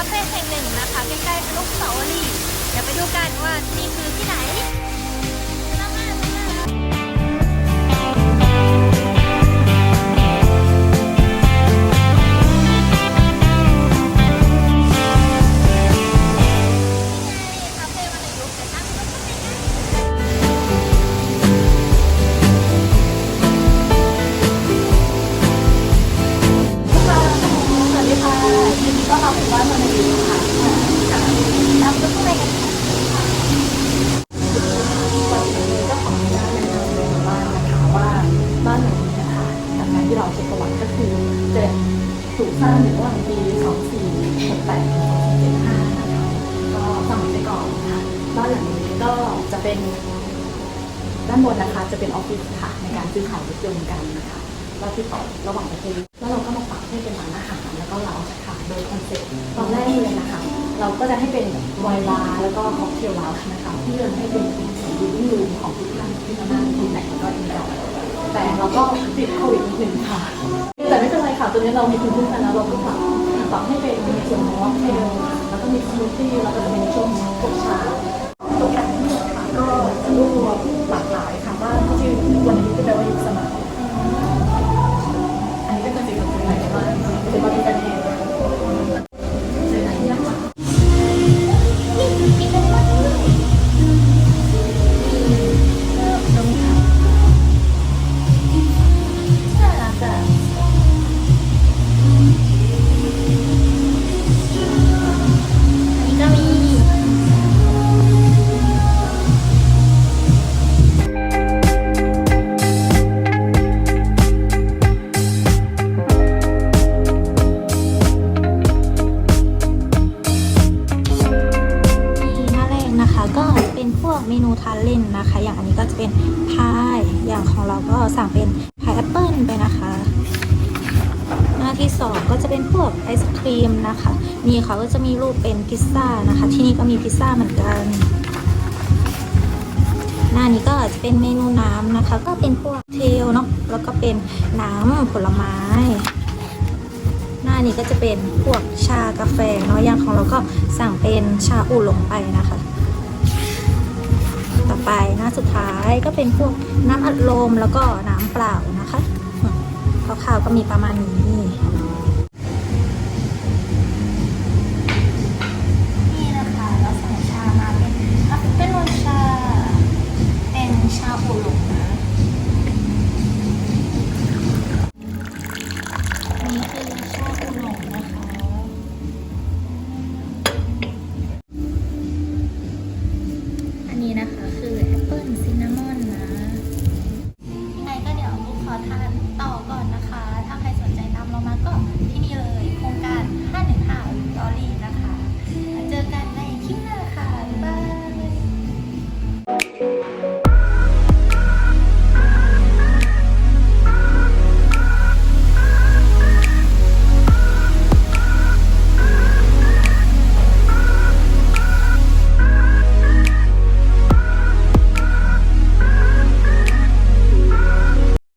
คาเฟ่แห่งหนึ่งนะคะใกล้ๆอนุสาวรีย์เดี๋ยวไปดูกันว่านี่คือที่ไหน สร้างอยู่ระหว่างปี2468ถึง2475นะคะก็สมัยแต่ก่อนนะคะบ้านหลังนี้ก็จะเป็นด้านบนนะคะจะเป็นออฟฟิศค่ะในการซื้อขายรถยนต์กันนะคะเราติดต่อระหว่างประเทศแล้วเราก็มาปรับให้เป็นร้านอาหารแล้วก็เราจะขายโดยคอนเซ็ปต์ตอนแรกเลยนะคะ เราก็จะให้เป็นไวน์บาร์แล้วก็ค็อกเทลลาวช์นะคะเพื่อให้เป็นยูนิ่รูมของทุกท่านที่มานั่งกินแต่งก็อินจอยแต่เราก็ติดโควิดนิดนึงค่ะ ค่ะตอนนี้เรามีคุณคุ้มกันแล้วเราก็ปรับปรับให้เป็นในส่วนของเทลแล้วก็มีสมูทตี้แล้วก็จะเป็นช่วงพวกชาตกแต่งทั้งหมดค่ะก็รวบรวมหลากหลายค่ะว่าที่วันนี้จะแปลว่ายุคส พวกเมนูทานเล่นนะคะ อย่างอันนี้ก็จะเป็นพายอย่างของเราก็สั่งเป็นพายแอปเปิลไปนะคะ หน้าที่สองก็จะเป็นพวกไอศครีมนะคะ นี่เขาก็จะมีรูปเป็นพิซซ่านะคะ ที่นี่ก็มีพิซซ่าเหมือนกัน หน้านี้ก็จะเป็นเมนูน้ำนะคะ ก็เป็นพวกเทลเนาะแล้วก็เป็นน้ำผลไม้หน้านี้ก็จะเป็นพวกชากาแฟเนาะอย่างของเราก็สั่งเป็นชาอุ่นลงไปนะคะ ต่อไปหน้าสุดท้ายก็เป็นพวกน้ำอัดลมแล้วก็น้ำเปล่านะคะคร่าวๆก็มีประมาณนี้